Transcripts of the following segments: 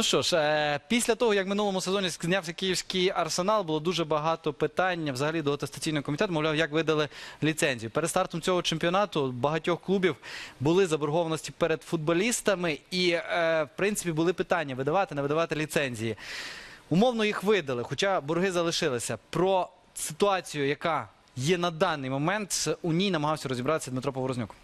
Ну що ж, е, після того, як минулому сезоні знявся київський арсенал, було дуже багато питань взагалі до атестаційного комітету. Мовляв, як видали ліцензію. Перед стартом цього чемпіонату багатьох клубів були заборгованості перед футболістами, і е, в принципі були питання видавати, не видавати ліцензії. Умовно їх видали, хоча борги залишилися. Про ситуацію, яка є на даний момент, у ній намагався розібратися Дмитро Поворознюк.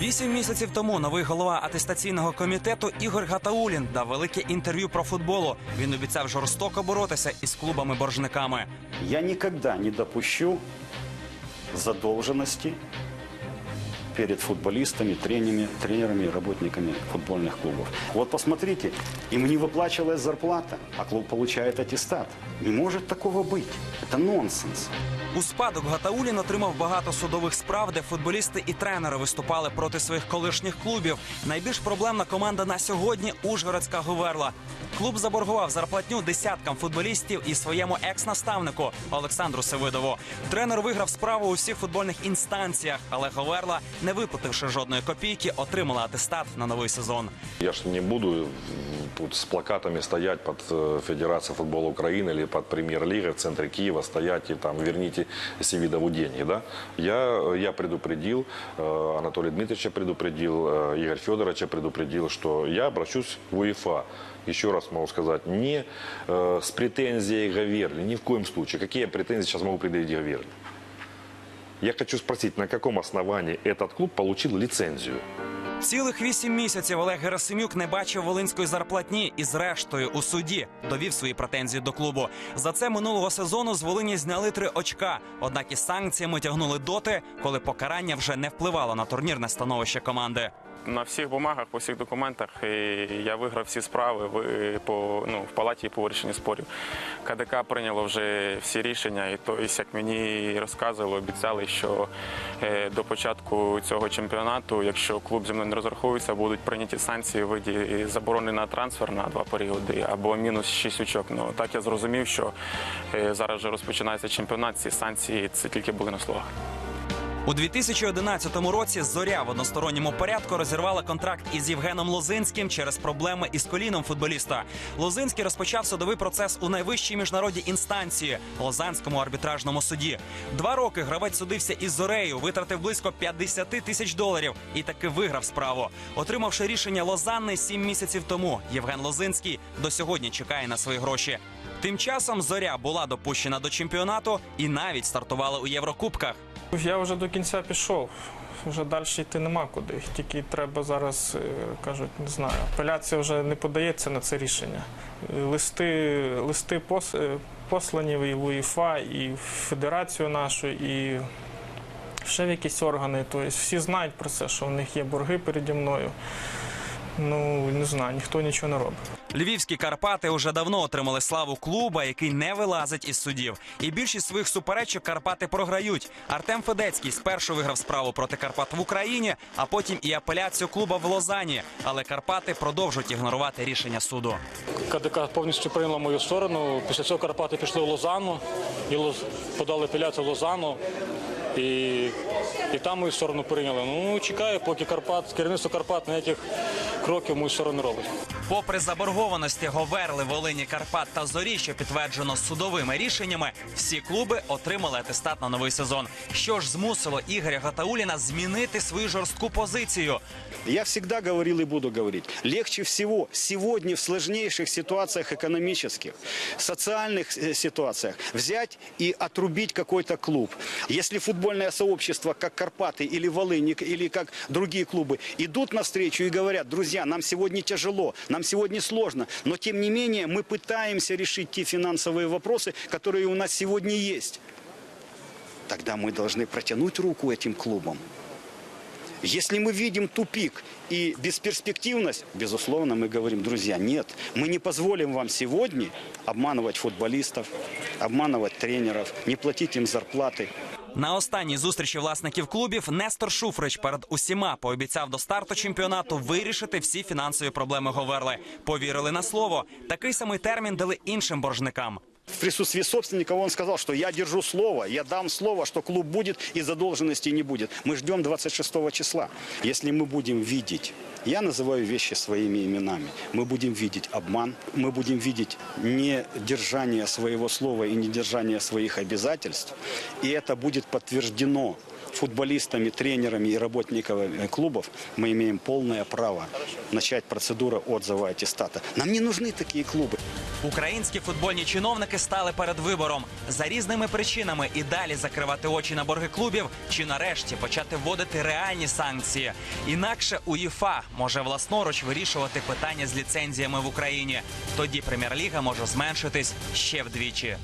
Вісім місяців тому новий голова атестаційного комітету Ігор Гатаулін дав велике інтерв'ю про футболу. Він обіцяв жорстоко боротися із клубами-боржниками. Я ніколи не допущу задолженности перед футболистами, тренерами, тренерами и работниками футбольных клубов. Вот посмотрите, им не выплачивалась зарплата, а клуб получает аттестат. Не может такого быть. Это нонсенс. У спадок Гатаулін отримав багато судових справ, де футболісти і тренери виступали проти своїх колишніх клубів. Найбільш проблемна команда на сьогодні Ужгородська Говерла. Клуб заборгував зарплатню десяткам футболістів і своєму екс-наставнику Олександру Севидову. Тренер виграв справу у всіх футбольних інстанціях, але Говерла, не виплативши жодної копійки, отримала атестат на новий сезон. Я ж не буду м, тут с плакатами стоять под э, Федерацией футбола Украины или под премьер-лигой в центре Киева стоять и там верните Севидову деньги. Да? Я, я предупредил, э, Анатолия Дмитриевича предупредил, э, Игорь Федоровича предупредил, что я обращусь в УЕФА. Еще раз могу сказать, не э, с претензией Гаверли, ни в коем случае. Какие я претензии сейчас могу предъявить Гаверли? Я хочу спросить, на каком основании этот клуб получил лицензию? Цілих вісім місяців Олег Герасимюк не бачив волинської зарплатні і, зрештою, у суді довів свої претензії до клубу. За це минулого сезону з Волині зняли три очка. Однак із санкціями тягнули доти, коли покарання вже не впливало на турнірне становище команди. На всіх бумагах, по всіх документах і я виграв всі справи в, по, ну, в палаті по вирішенню спорів. КДК прийняло вже всі рішення, і то, як мені розказували, обіцяли, що е, до початку цього чемпіонату, якщо клуб зі мною не розрахується, будуть прийняті санкції в виді заборони на трансфер на два періоди або мінус 6 очок. Ну так я зрозумів, що е, зараз вже розпочинається чемпіонат. Ці санкції це тільки були на словах. У 2011 році зоря в односторонньому порядку розірвала контракт із Євгеном Лозинським через проблеми із коліном футболіста. Лозинський розпочав судовий процес у найвищій міжнародній інстанції Лозанському арбітражному суді. Два роки гравець судився із зорею, витратив близько 50 тисяч доларів і таки виграв справу. Отримавши рішення Лозанни сім місяців тому, Євген Лозинський до сьогодні чекає на свої гроші. Тим часом зоря була допущена до чемпіонату і навіть стартувала у Єврокубках. Я вже до кінця пішов. Вже далі йти нема куди. Тільки треба зараз, е, кажуть, не знаю, апеляція вже не подається на це рішення. Листи, листи пос, е, послані і в УЄФА, і в Федерацію нашу, і ще в якісь органи. Тобто всі знають про це, що в них є борги переді мною. Ну, не знаю, ніхто нічого не робить. Львівські Карпати уже давно отримали славу клуба, який не вилазить із судів. І більшість своїх суперечок Карпати програють. Артем Федецький спершу виграв справу проти Карпат в Україні, а потім і апеляцію клуба в Лозані. Але Карпати продовжують ігнорувати рішення суду. КДК повністю прийняла мою сторону. Після цього Карпати пішли в Лозанну і подали апеляцію в Лозанну. І, і там мою сторону прийняли. Ну, чекаю, поки Карпат, керівництво Карпат ніяких кроків в мою сторону робить. Попри заборгованості Говерли, Волині, Карпат та Зорі, що підтверджено судовими рішеннями, всі клуби отримали атестат на новий сезон. Що ж змусило Ігоря Гатауліна змінити свою жорстку позицію? Я всегда говорил и буду говорить, легче всего сегодня в сложнейших ситуациях экономических, социальных э, ситуациях взять и отрубить какой-то клуб. Если футбольное сообщество, как Карпаты или Волыни, или как другие клубы, идут навстречу и говорят, друзья, нам сегодня тяжело, нам сегодня сложно, но тем не менее мы пытаемся решить те финансовые вопросы, которые у нас сегодня есть. Тогда мы должны протянуть руку этим клубам. Если мы видим тупик и бесперспективность, безусловно, мы говорим, друзья, нет, мы не позволим вам сегодня обманывать футболистов, обманывать тренеров, не платить им зарплаты. На останній зустрічі власників клубів Нестор Шуфрич перед усіма пообіцяв до старту чемпіонату вирішити всі фінансові проблеми Говерли. Повірили на слово. Такий самий термін дали іншим боржникам. В присутствии собственника он сказал, что я держу слово, я дам слово, что клуб будет и задолженности не будет. Мы ждем 26 числа. Если мы будем видеть Я называю вещи своими именами. Мы будем видеть обман, мы будем видеть недержание своего слова и недержание своих обязательств. И это будет подтверждено футболистами, тренерами и работниками клубов. Мы имеем полное право начать процедуру отзыва аттестата. Нам не нужны такие клубы. Українські футбольні чиновники стали перед вибором за різними причинами і далі закривати очі на борги клубів, чи нарешті почати вводити реальні санкції. Інакше УЄФА може власноруч вирішувати питання з ліцензіями в Україні. Тоді прем'єр-ліга може зменшитись ще вдвічі.